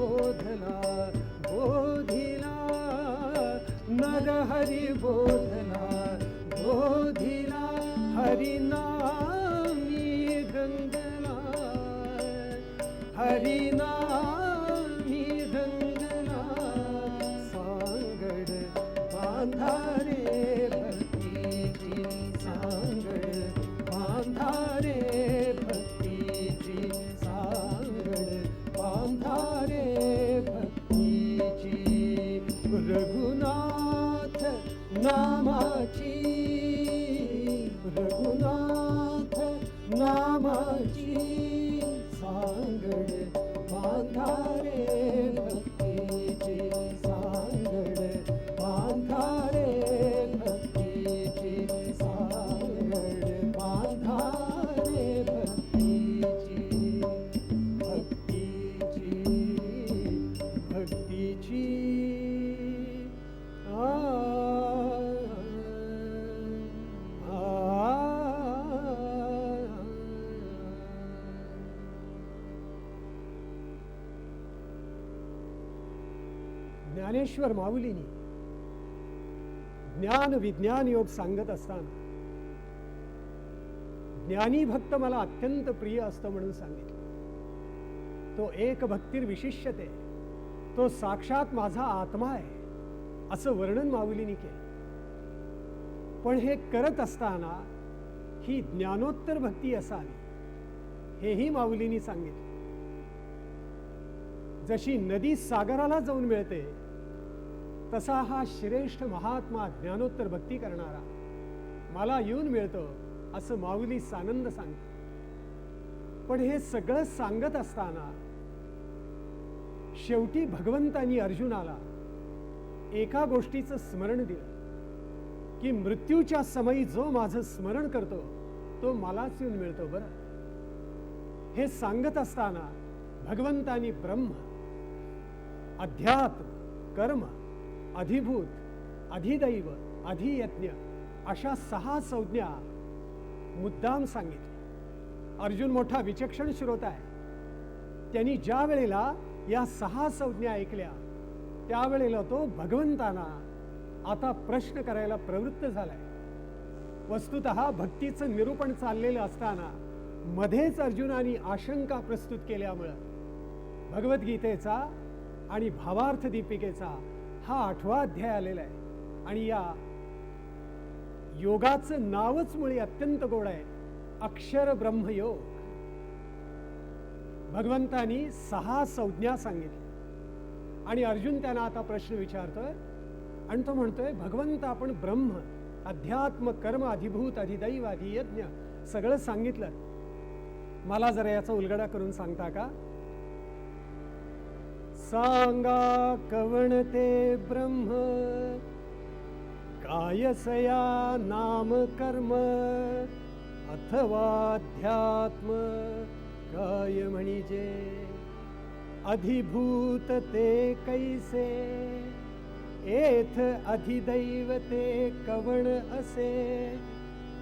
बोधना बोधिला नगर हरि बोधना बोधिला हरिना ज्ञान योग सांगत असताना ज्ञानी भक्त मला अत्यंत प्रिय असतो म्हणून सांगितलं. तो एक भक्तीर विशिष्यते तो साक्षात माझा आत्मा आहे असं वर्णन माऊलीनी केलं. पण हे करत असताना ही ज्ञानोत्तर भक्ती असावी हेही माऊलीनी सांगितलं. जशी नदी सागराला जाऊन मिळते तसा हा श्रेष्ठ महात्मा ज्ञानोत्तर भक्ती करणारा. मला येऊन मिळतो असं माऊली सानंद सांगतो पण हे सगळं सांगत असताना शेवटी भगवंतानी अर्जुनाला एका गोष्टीचं स्मरण दिलं की मृत्यूच्या समयी जो माझं स्मरण करतो तो मलाच येऊन मिळतो बरं. हे सांगत असताना भगवंतानी ब्रह्म अध्यात्म कर्म अधिभूत अधिदैव अधियज्ञ अशा सहा संज्ञा मुद्दाम सांगितल्या. अर्जुन मोठा विचक्षण श्रोता आहे. त्यांनी ज्या वेळेला या सहा संज्ञा ऐकल्या त्यावेळेला तो भगवंताना आता प्रश्न करायला प्रवृत्त झालाय. वस्तुत भक्तीचं निरूपण चाललेलं असताना मध्येच अर्जुनाने आशंका प्रस्तुत केल्यामुळं भगवद्गीतेचा आणि भावार्थ दीपिकेचा हा आठवा अध्याय आलेला आहे. आणि या योगाचं नावच मुळे अत्यंत गोड आहे. अक्षर ब्रह्मयोग भगवंतानी सहा संज्ञा सांगितल्या. आणि अर्जुन त्यांना आता प्रश्न विचारतोय. आणि तो म्हणतोय भगवंत आपण ब्रह्म अध्यात्म कर्म अधिभूत अधिदैव अधियज्ञ सगळं सांगितलं. मला जरा याचा उलगडा करून सांगता का? सांगा कवण ते ब्रह्म? कायसया नाम कर्म? अथवा अध्यात्म काय म्हणजे अधिभूत ते कैसे? एथ अधिदैव ते कवण असे?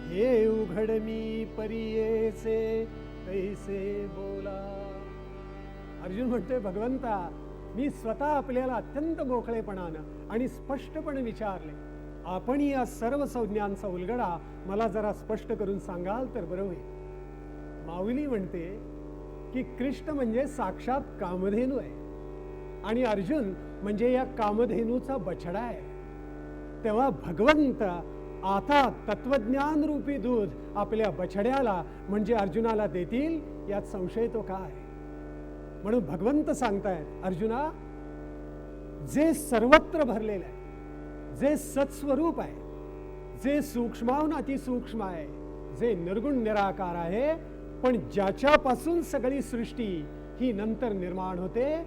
हे उघड मी परियेचे कैसे बोला? अर्जुन म्हणतोय भगवंता मी स्वतः आपल्याला अत्यंत मोकळेपणानं आणि स्पष्टपणे विचारले आपण या सर्व संज्ञांचा उलगडा मला जरा स्पष्ट करून सांगाल तर बरं होईल. माऊली म्हणते की कृष्ण म्हणजे साक्षात कामधेनू आहे आणि अर्जुन म्हणजे या कामधेनूचा बछडा आहे. तेव्हा भगवंत आता तत्वज्ञान रूपी दूध आपल्या बछड्याला म्हणजे अर्जुनाला देतील यात संशय तो काय? म्हणून भगवंत सांगतायत अर्जुना जे सर्वत्र भरलेलं आहे जे सत्स्वरूप आहे जे सूक्ष्माहून अतिसूक्ष्म आहे जे निर्गुण निराकार आहे पण ज्याच्यापासून सगळी सृष्टी ही नंतर निर्माण होते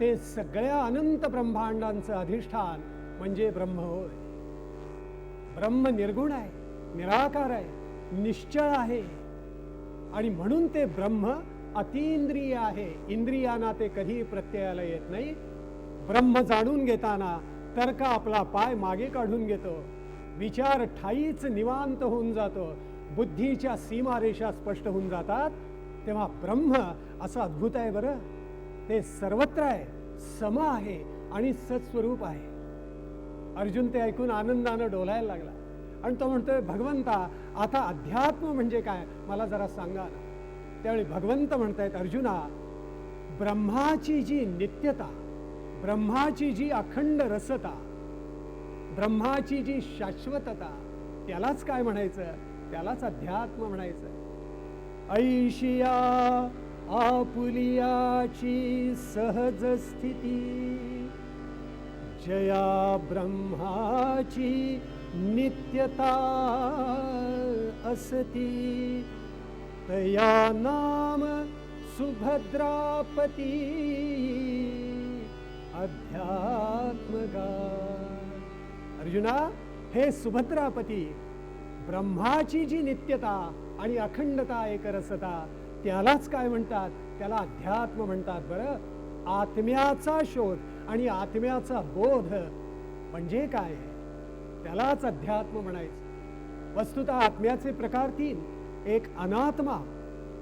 ते सगळ्या अनंत ब्रह्मांडांचं अधिष्ठान म्हणजे ब्रह्म होय. ब्रह्म निर्गुण आहे निराकार आहे निश्चळ आहे आणि म्हणून ते ब्रह्म अतिंद्रिय आहे. इंद्रियांना ते कधी प्रत्ययाला येत नाही. ब्रह्म जाणून घेताना तर्क आपला पाय मागे काढून घेतो. विचार ठाईच निवांत होऊन जातो. बुद्धीच्या सीमारेषा स्पष्ट होऊन जातात. तेव्हा ब्रह्म असं अद्भुत आहे बरं. ते सर्वत्र आहे. सम आहे आणि सत्स्वरूप आहे. अर्जुन ते ऐकून आनंदानं डोलायला लागला. आणि तो म्हणतोय भगवंता आता अध्यात्म म्हणजे काय? मला जरा सांगा ना. त्यावेळी भगवंत म्हणतायत अर्जुना ब्रह्माची जी नित्यता ब्रह्माची जी अखंड रसता ब्रह्माची जी शाश्वतता त्यालाच काय म्हणायचं? त्यालाच अध्यात्म म्हणायचं. ऐशिया आपुलियाची सहज स्थिती जया ब्रह्माची नित्यता असती. तया नाम सुभद्रापती अध्यात्मगा। अर्जुना हे सुभद्रापती ब्रह्माची जी नित्यता आणि अखंडता एकरसता त्यालाच काय म्हणतात? त्याला अध्यात्म म्हणतात बरं. आत्म्याचा शोध आणि आत्म्याचा बोध म्हणजे काय? त्यालाच अध्यात्म म्हणायचं. वस्तुतः आत्म्याचे प्रकार तीन. एक अनात्मा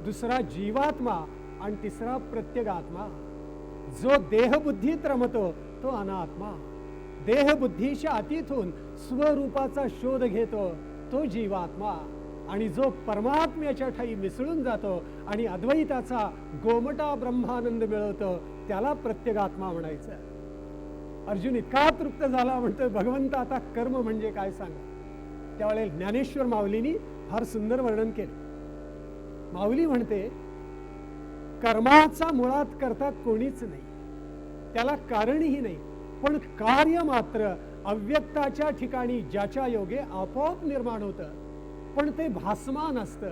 दुसरा जीवात्मा आणि तिसरा प्रत्यगात्मा. जो देहबुद्धीत रमतो तो अनात्मा. देहबुद्धीच्या अतीतून स्वरूपाचा शोध घेतो तो जीवात्मा. आणि जो परमात्म्याच्या ठाई मिसळून जातो आणि अद्वैताचा गोमटा ब्रह्मानंद मिळवतो त्याला प्रत्यगात्मा म्हणायचं. अर्जुन इतका तृप्त झाला म्हणतोय भगवंत आता कर्म म्हणजे काय सांग? त्यावेळेला ज्ञानेश्वर माऊलीनी फार सुंदर वर्णन केलं. माऊली म्हणते कर्माचा मुळात करता कोणीच नाही. त्याला कारणही नाही. पण कार्य मात्र अव्यक्ताच्या ठिकाणी ज्याच्या योगे आपोआप निर्माण होतं. पण ते भासमान असतं.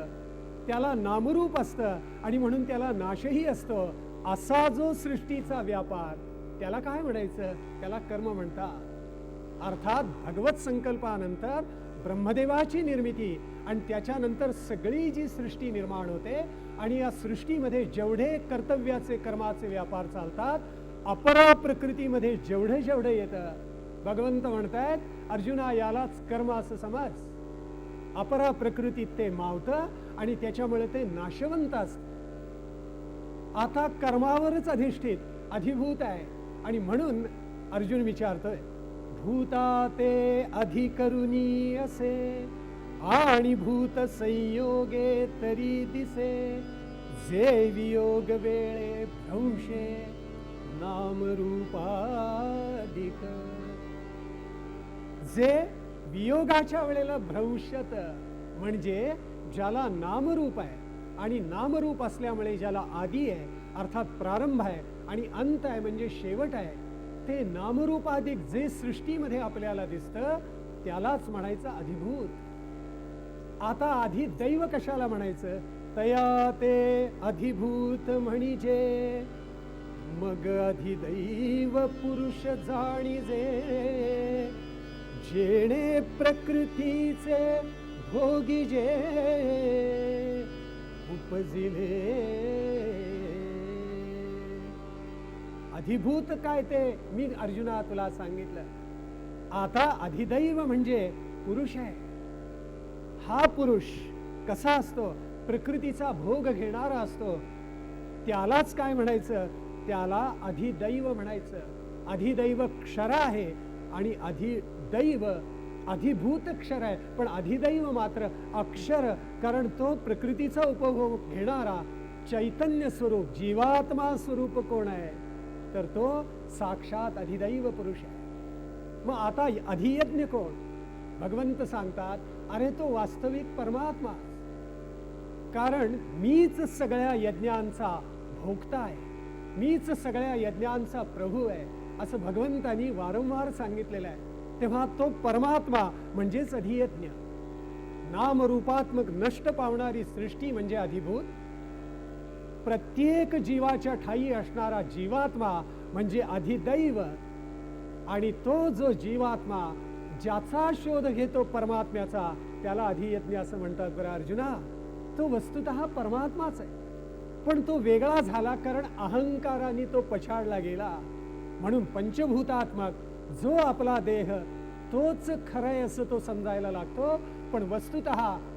त्याला नामरूप असतं आणि म्हणून त्याला नाशही असतो. असा जो सृष्टीचा व्यापार त्याला काय म्हणायचं? त्याला कर्म म्हणतात. अर्थात भगवत संकल्पानंतर ब्रह्मदेवाची निर्मिती आणि त्याच्यानंतर सगळी जी सृष्टी निर्माण होते आणि या सृष्टीमध्ये जेवढे कर्तव्याचे कर्माचे व्यापार चालतात अपरा प्रकृतीमध्ये जेवढे जेवढे येतं भगवंत म्हणतायत अर्जुना यालाच कर्म असं समज. अपरा प्रकृतीत ते मावतं आणि त्याच्यामुळे ते नाशवंत असत. आता कर्मावरच अधिष्ठित अधिभूत आहे. आणि म्हणून अर्जुन विचारतोय भूता ते अधिकरुणी असे आणि भूत संयोगे तरी दिसे जे वियोग वेळे भ्रंशे नामरूपाधिक. जे वियोगाच्या वेळेला भ्रंशत म्हणजे ज्याला नामरूप आहे आणि नामरूप असल्यामुळे ज्याला आदी आहे अर्थात प्रारंभ आहे आणि अंत आहे म्हणजे शेवट आहे ते नामरूपाधिक जे सृष्टीमध्ये आपल्याला दिसतं त्यालाच म्हणायचं अधिभूत. आता आधी दैव कशाला म्हणायचं? तया ते अधिभूत म्हणजे. मग अधिदैव पुरुष जाणीजे. जेणे प्रकृतीचे भोगी जे उपजिले. अधिभूत काय ते? मी अर्जुना तुला सांगितलं. आता अधिदैव म्हणजे पुरुष आहे. हा पुरुष कसा असतो? प्रकृतीचा भोग घेणारा असतो. त्यालाच काय म्हणायचं? त्याला अधिदैव म्हणायचं. अधिदैव क्षर आहे आणि अधिदैव अधिभूत क्षर आहे. पण अधिदैव मात्र अक्षर कारण तो प्रकृतीचा उपभोग घेणारा चैतन्य स्वरूप जीवात्मा स्वरूप कोण आहे? तर तो साक्षात अधिदैव पुरुष आहे. मग आता अधियज्ञ कोण? भगवंत सांगतात अरे तो वास्तविक परमात्मा. कारण मीच सगळ्या यज्ञांचा भोगता आहे. मीच सगळ्या यज्ञांचा प्रभू आहे असं भगवंतानी वारंवार सांगितलेलं आहे. तेव्हा तो परमात्मा म्हणजेच अधियज्ञ. नामरूपात्मक नष्ट पावणारी सृष्टी म्हणजे अधिभूत. प्रत्येक जीवाच्या ठाई असणारा जीवात्मा म्हणजे अधिदैव. आणि तो जो जीवात्मा ज्याचा शोध घेतो परमात्म्याचा त्याला अधियज्ञ असं म्हणतात बरं अर्जुना. तो वस्तुत परमात्माच आहे. पण तो वेगळा झाला कारण अहंकाराने तो पछाडला गेला. म्हणून पंचभूतात्मक जो आपला देह तोच खरं आहे असं तो समजायला लागतो पण वस्तुत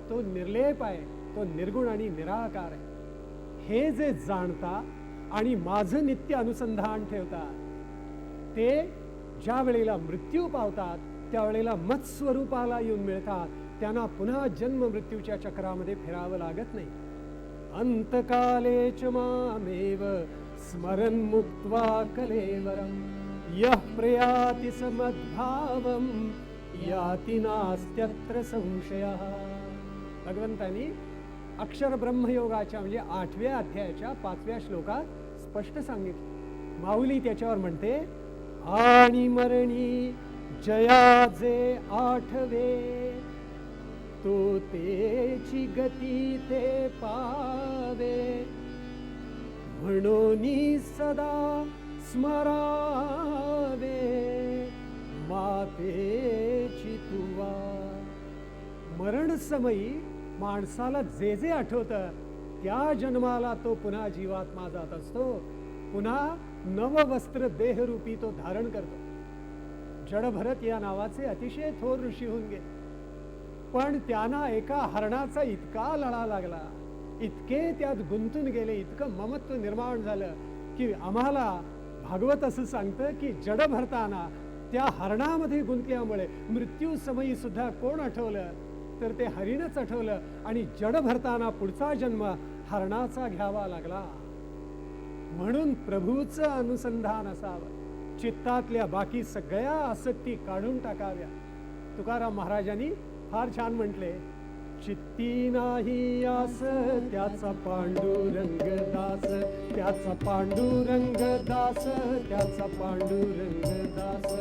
तो निर्लेप आहे तो निर्गुण आणि निराकार आहे. हे जे जाणता आणि माझं नित्य अनुसंधान ठेवतात ते ज्या वेळेला मृत्यू पावतात त्यावेळेला मत्स्वरूपाला येऊन मिळतात. त्यांना पुन्हा जन्म मृत्यूच्या चक्रामध्ये फिरावं लागत नाही. अंतकाले च मामेव स्मरन् मुक्त्वा कलेवरं यः प्रयाति समद्भावं याति नास्त्यत्र संशयः. भगवंतानी अक्षर ब्रह्मयोगाच्या म्हणजे आठव्या अध्यायाच्या पाचव्या श्लोकात स्पष्ट सांगितलं. माऊली त्याच्यावर म्हणते आणि मरणी जयाचे आठवे तो तेची गती ते पावे. म्हणून सदा स्मरावे मातेची तुवा. मरण समयी माणसाला जे जे आठवतं त्या जन्माला तो पुन्हा जीवात्मा जात असतो. पुन्हा नववस्त्र देहरूपी तो धारण करतो. जडभरत या नावाचे अतिशय थोर ऋषी होऊन गेले. पण त्यांना एका हरणाचा इतका लढा लागला इतके त्यात गुंतून गेले इतकं ममत्व निर्माण झालं की आम्हाला भागवत असं सांगतं की जड भरताना त्या हरणामध्ये गुंतल्यामुळे मृत्यू समयी सुद्धा कोण आठवलं? तर ते हरिणच आठवलं आणि जड भरताना पुढचा जन्म हरणाचा घ्यावा लागला. म्हणून प्रभूचं अनुसंधान असावं. चित्तातल्या बाकी सगळ्या आसक्ती काढून टाकाव्या. तुकाराम महाराजांनी फार छान म्हटले चित्ती नाही आस त्याचा पांडुरंग दास त्याचा पांडुरंग दास त्याचा पांडुरंग दास.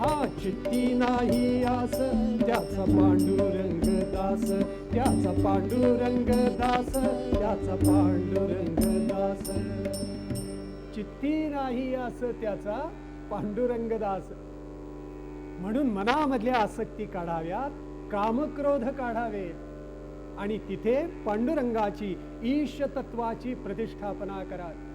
हा चित्ती नाही आस त्याचा पांडुरंग दास त्याचा पांडुरंग दास त्याचा पांडुरंग दास. चित्ती नाही असं त्याचा पांडुरंगदास. म्हणून मनामधल्या आसक्ती काढाव्यात कामक्रोध काढावेत आणि तिथे पांडुरंगाची ईश तत्वाची प्रतिष्ठापना करावी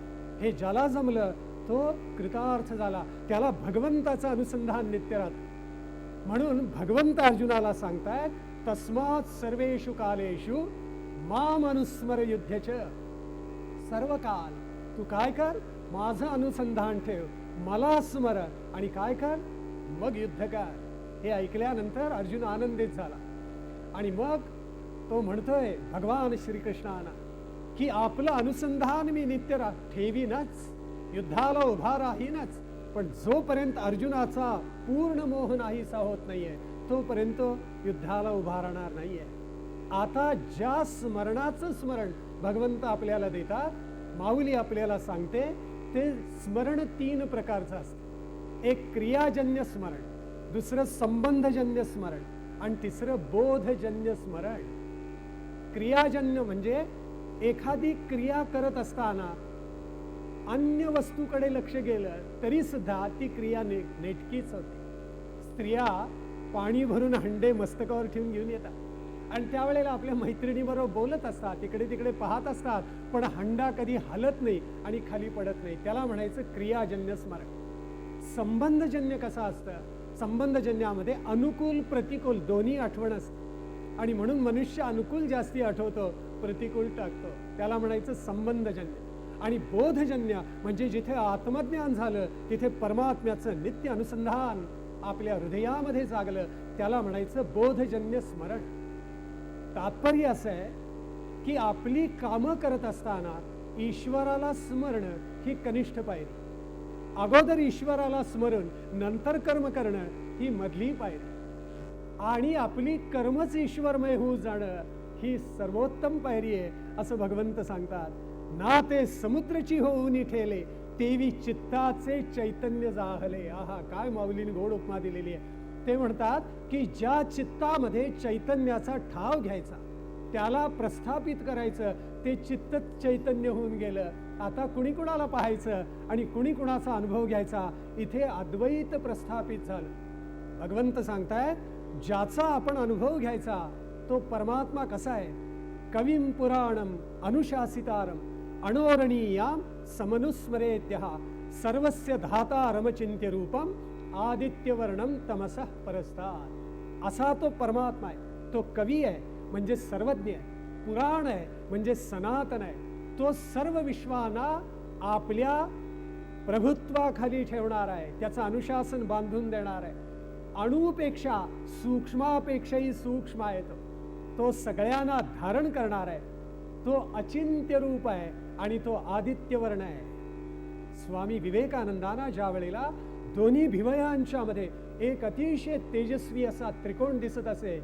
हे ज्याला जमलं तो कृतार्थ झाला. त्याला भगवंताचं अनुसंधान नित्य राहत म्हणून भगवंत अर्जुनाला सांगतायत तस्मात सर्वेषु कालेषु माम अनुस्मर युद्धच सर्व काल तू काय कर? माझं अनुसंधान ठेव. मला स्मर आणि काय कर? मग युद्ध कर. हे ऐकल्यानंतर अर्जुन आनंदित झाला. आणि मग तो म्हणतोय भगवान श्रीकृष्णाना की आपलं अनुसंधान मी नित्य रा ठेवीनच. युद्धाला उभा राहीनच. पण जोपर्यंत अर्जुनाचा पूर्ण मोह नाहीसा होत नाहीये तोपर्यंत युद्धाला उभा राहणार नाहीये. आता ज्या स्मरणाचं स्मरण भगवंत आपल्याला देतात माऊली आपल्याला सांगते ते स्मरण तीन प्रकारचं असतं. एक क्रियाजन्य स्मरण दुसरं संबंधजन्य स्मरण आणि तिसरं बोधजन्य स्मरण. क्रियाजन्य म्हणजे एखादी क्रिया करत असताना अन्य वस्तूकडे लक्ष गेलं तरी सुद्धा ती क्रिया ने नेटकीच होते. स्त्रिया पाणी भरून हंडे मस्तकावर ठेवून घेऊन येतात. आणि त्यावेळेला आपल्या मैत्रिणीबरोबर बोलत असतात तिकडे तिकडे पाहत असतात पण हंडा कधी हलत नाही आणि खाली पडत नाही. त्याला म्हणायचं क्रियाजन्य स्मरण. संबंधजन्य कसं असतं? संबंधजन्यामध्ये अनुकूल प्रतिकूल दोन्ही आठवण असते आणि म्हणून मनुष्य अनुकूल जास्ती आठवतं प्रतिकूल टाकतो. त्याला म्हणायचं संबंधजन्य. आणि बोधजन्य म्हणजे जिथे आत्मज्ञान झालं तिथे परमात्म्याचं नित्य अनुसंधान आपल्या हृदयामध्ये जागलं त्याला म्हणायचं बोधजन्य स्मरण. तात्पर्य असं आहे की आपली कामं करत असताना ईश्वराला स्मरणं ही कनिष्ठ पायरी. अगोदर ईश्वराला स्मरण नंतर कर्म करणं ही मधली पायरी. आणि आपली कर्मच ईश्वरमय होऊ जाणं ही सर्वोत्तम पायरी आहे असं भगवंत सांगतात. ना ते समुद्रची होऊन ठेले तेवी चित्ताचे चैतन्य जाहले. आहा काय माऊलीने गोड उपमा दिलेली आहे. ते म्हणतात की ज्या चित्तामध्ये चैतन्याचा ठाव घ्यायचा त्याला प्रस्थापित करायचं ते चित्त चैतन्य होऊन गेलं. आता कुणी कुणाला पाहायचं आणि कुणी कुणाचा अनुभव घ्यायचा इथे अद्वैत प्रस्थापित झालं. भगवंत सांगतायत ज्याचा आपण अनुभव घ्यायचा तो परमात्मा कसा आहे? कवीम पुराणम अनुशासितारम अणोरणीयाम समनुस्मरेत्य सर्वस्य धाता रमचिंत्य रूपम आदित्यवर्णम तमसः परस्तार असा तो परमात्मा आहे तो कवी आहे म्हणजे सर्वज्ञ आहे पुराण आहे म्हणजे सनातन आहे तो सर्व विश्वांना आपल्या प्रभुत्वाखाली ठेवणार आहे त्याचं अनुशासन बांधून देणार आहे. अणुपेक्षा सूक्ष्मापेक्षाही सूक्ष्म आहे तो. तो सगळ्यांना धारण करणार आहे. तो अचिंत्य रूप आहे आणि तो आदित्यवर्ण आहे. स्वामी विवेकानंदांना ज्या वेळेला दोन्ही भिवयांच्यामध्ये एक अतिशय तेजस्वी असा त्रिकोण दिसत असे.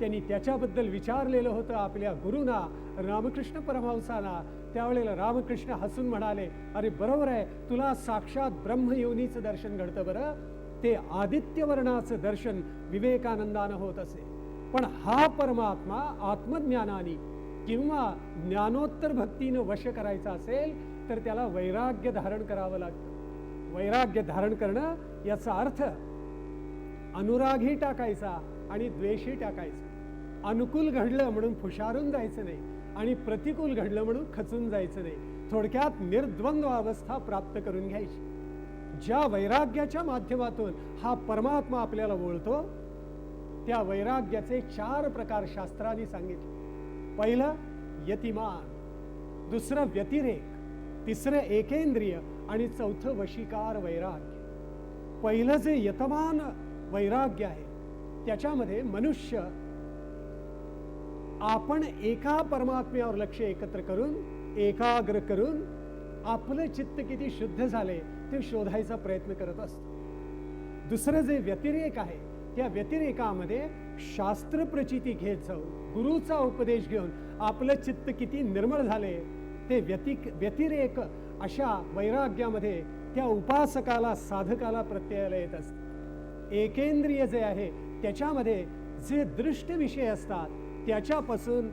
त्यांनी त्याच्याबद्दल विचारलेलं होतं आपल्या गुरुना रामकृष्ण परमहंसाना. त्यावेळेला रामकृष्ण हसून म्हणाले अरे बरोबर आहे तुला साक्षात ब्रह्मयोनीचं दर्शन घडतं बरं. ते आदित्यवर्णाचं दर्शन विवेकानंदानं होत असे. पण हा परमात्मा आत्मज्ञानाने किंवा ज्ञानोत्तर भक्तीनं वश करायचा असेल तर त्याला वैराग्य धारण करावं लागतं. वैराग्य धारण करणं याचा अर्थ अनुरागही टाकायचा आणि द्वेषही टाकायचा. अनुकूल घडलं म्हणून फुशारून जायचं नाही आणि प्रतिकूल घडलं म्हणून खचून जायचं नाही. थोडक्यात निर्द्वंद्व अवस्था प्राप्त करून घ्यायची. ज्या वैराग्याच्या माध्यमातून हा परमात्मा आपल्याला ओळतो त्या वैराग्याचे चार प्रकार शास्त्राने सांगितले. पहिलं यतिमान. दुसरं व्यतिरेक. तिसरं एकेंद्रिय. आणि चौथं वशिकार वैराग्य. पहिलं जे यतमान वैराग्य आहे त्याच्यामध्ये मनुष्य आपण एका परमात्म्यावर लक्ष एकत्र करून एकाग्र करून आपलं चित्त किती शुद्ध झाले ते शोधायचा प्रयत्न करत असतो. दुसरं जे व्यतिरेक आहे त्या व्यतिरेकामध्ये शास्त्र प्रचिती घेत जाऊन गुरुचा उपदेश घेऊन आपलं चित्त किती निर्मळ झाले ते व्यतिक व्यतिरेक अशा वैराग्यामध्ये त्या उपासकाला साधकाला प्रत्ययाला येत असत. एकेंद्रिय जे आहे त्याच्यामध्ये जे दृष्ट विषय असतात त्याच्यापासून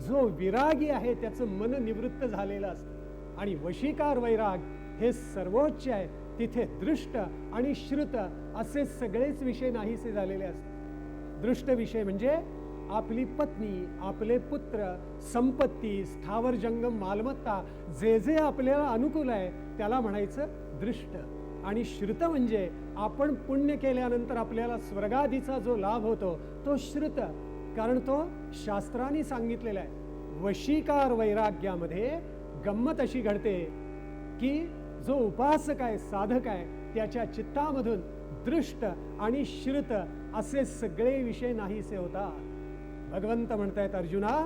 जो विरागी आहे त्याचं मन निवृत्त झालेलं असतं. आणि वशीकार वैराग हे सर्वोच्च आहे. तिथे दृष्ट आणि श्रुत असे सगळेच विषय नाहीसे झालेले असतात. दृष्ट विषय म्हणजे आपली पत्नी आपले पुत्र संपत्ती स्थावर जंगम मालमत्ता जे जे आपल्याला अनुकूल आहे त्याला म्हणायचं दृष्ट. आणि श्रुत म्हणजे आपण पुण्य केल्यानंतर आपल्याला स्वर्गादीचा जो लाभ होतो तो श्रुत. कारण तो शास्त्राने सांगितलेला आहे. वशीकार वैराग्यामध्ये गंमत अशी घडते की जो उपासक आहे साधक आहे त्याच्या चित्तामधून दृष्ट आणि श्रुत असे सगळे विषय नाहीसे होतात. भगवंत म्हणतायत अर्जुना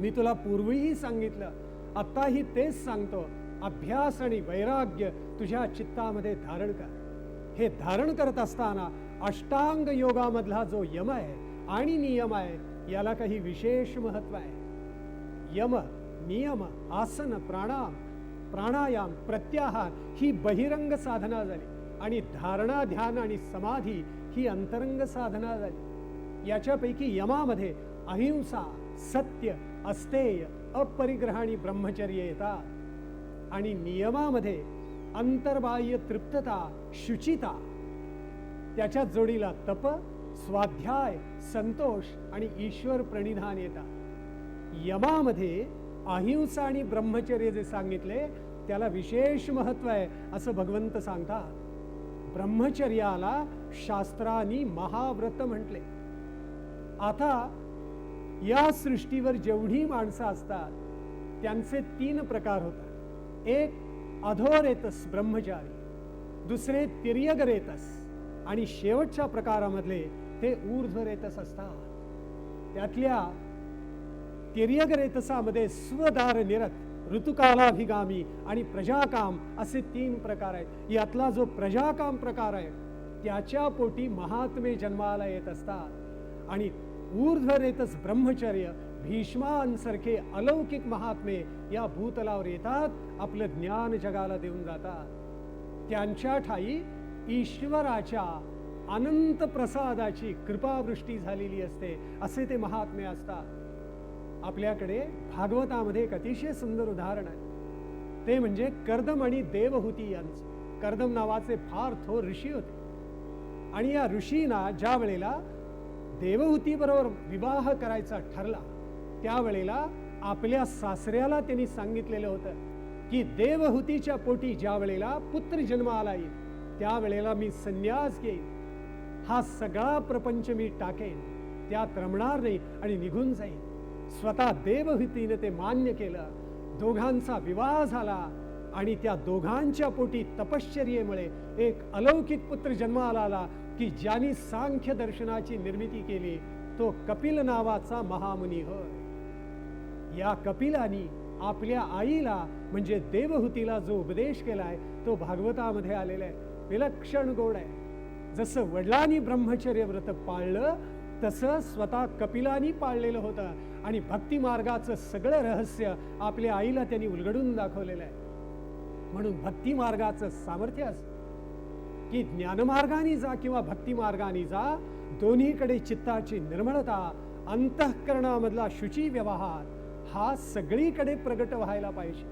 मी तुला पूर्वीही सांगितलं. आत्ताही तेच सांगतो. अभ्यास आणि वैराग्य तुझ्या चित्तामध्ये धारण कर. हे धारण करत असताना अष्टांग योगामधला जो यम आहे आणि नियम आहे याला काही विशेष महत्त्व आहे. यम नियम आसन प्राणाम प्राणायाम प्रत्याहार ही बहिरंग साधना झाली आणि धारणा ध्यान आणि समाधी ही अंतरंग साधना झाली. याच्यापैकी यमामध्ये अहिंसा सत्य अस्तेय अपरिग्रहाणी ब्रह्मचर्य येतात. आणि नियमामध्ये अंतर्बाह्य तृप्तता शुचिता. त्याच्या जोडीला तप स्वाध्याय संतोष आणि ईश्वर प्रणिधान येतात. यमामध्ये अहिंसा आणि ब्रह्मचर्य जे सांगितले त्याला विशेष महत्त्व आहे असं भगवंत सांगतात. ब्रह्मचर्याला शास्त्रानी महाव्रत म्हटले. आता या सृष्टीवर जेवढी माणसं असतात त्यांचे तीन प्रकार होतात. एक अधोरेतस ब्रह्मचारी. दुसरे तिर्यगरेतस. आणि शेवटच्या प्रकारामधले ते ऊर्ध्वरेतस असतात. त्यातल्या तिर्यगरेतसामध्ये स्वदार निरत ऋतुकालाभिगामी आणि प्रजाकाम असे तीन प्रकार आहेत. यातला जो प्रजाकाम प्रकार आहे त्याच्या पोटी महात्मे जन्माला येत असतात. आणि ऊर्ध्वरेतस ब्रह्मचर्य भीष्मांसारखे अलौकिक महात्मे या भूतलावर येतात आपलं ज्ञान जगाला देऊन जातात. त्यांच्या ठाई ईश्वराच्या अनंत प्रसादाची कृपावृष्टी झालेली असते असे ते महात्मे असतात. आपल्याकडे भागवतामध्ये एक अतिशय सुंदर उदाहरण आहे. ते म्हणजे कर्दम आणि देवहूती यांचं. कर्दम नावाचे फार थोर ऋषी होते. आणि या ऋषींना ज्या वेळेला देवहूतीबरोबर विवाह करायचा ठरला त्यावेळेला आपल्या सासऱ्याला त्यांनी सांगितलेलं होतं की देवहूतीच्या पोटी ज्या वेळेला पुत्र जन्माला येईल त्यावेळेला मी संन्यास घेईन. हा सगळा प्रपंच मी टाकेन त्यात रमणार नाही आणि निघून जाईल स्वतः देवहूतीने ते मान्य केलं. दोघांचा विवाह झाला आणि त्या दोघांच्या पोटी तपश्चर्येमुळे एक अलौकिक पुत्र जन्माला आला की ज्यांनी सांख्य दर्शनाची निर्मिती केली तो कपिल नावाचा महामुनी होय. या कपिलानी आपल्या आईला म्हणजे देवहूतीला जो उपदेश केलाय तो भागवतामध्ये आलेला आहे विलक्षण गोड आहे. जसं वडिलांनी ब्रह्मचर्य व्रत पाळलं तसं स्वतः कपिलानी पाळलेलं होतं आणि भक्ती मार्गाचं सगळं रहस्य आपल्या आईला त्यांनी उलगडून दाखवलेलं आहे. म्हणून भक्ती मार्गाचं सामर्थ्य असतं. की ज्ञानमार्गाने जा किंवा भक्तिमार्गाने जा दोन्हीकडे चित्ताची निर्मळता अंतःकरणामधला शुची व्यवहार हा सगळीकडे प्रगट व्हायला पाहिजे.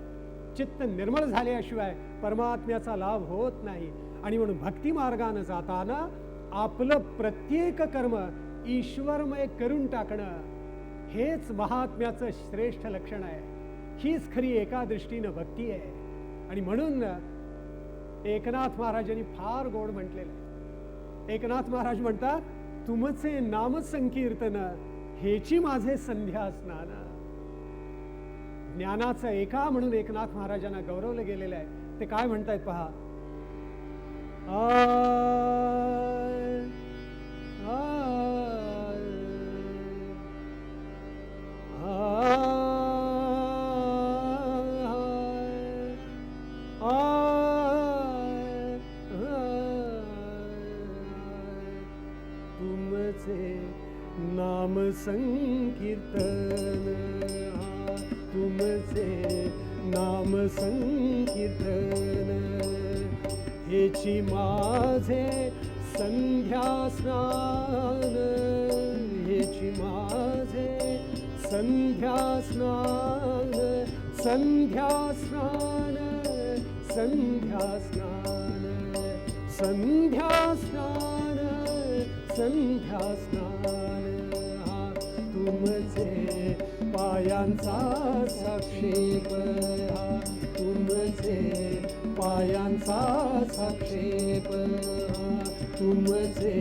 चित्त निर्मळ झाल्याशिवाय परमात्म्याचा लाभ होत नाही. आणि म्हणून भक्तिमार्गानं जाताना आपलं प्रत्येक कर्म ईश्वरमय करून टाकणं हेच महात्म्याचं श्रेष्ठ लक्षण आहे. हीच खरी एका दृष्टीनं भक्ती आहे. आणि म्हणून एकनाथ महाराजांनी फार गोड म्हटलेलं आहे. एकनाथ महाराज म्हणतात तुमचे नामसंकीर्तन हेची माझे संध्या स्नान ज्ञानाचं एका म्हणून एकनाथ महाराजांना गौरवलं गेलेलं आहे. ते काय म्हणतायत पहा? आ... तुझे नाम संकीर्तन। तुमचे नाम संकीर्तन। हेची माझे संध्या स्नान। हेची माझे संध्या स्नान। संध्या स्नान संध्या स्नान। संध्या स्नान। संध्या स्नान हा तुमचे पायांचा सक्षेप हा तुमचे पायांचा साक्षेप हा तुमचे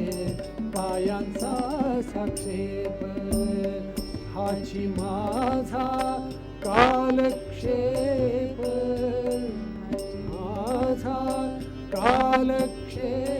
पायांचा साक्षेप. हाची माझा कालक्षेप माझा कालक्षेप.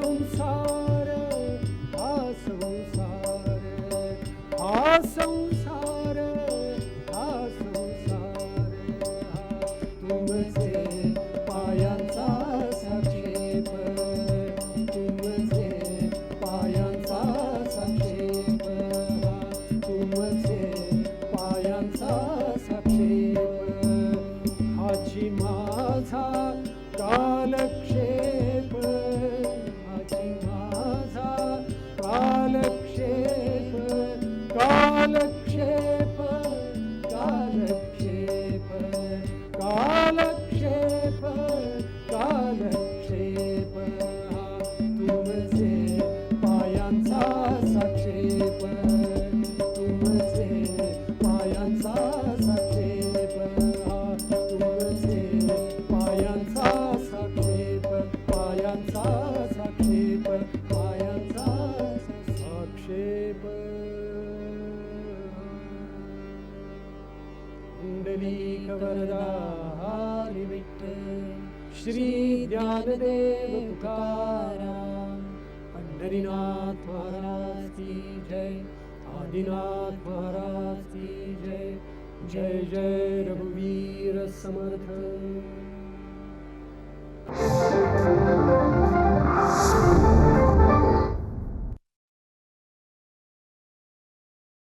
हा संसार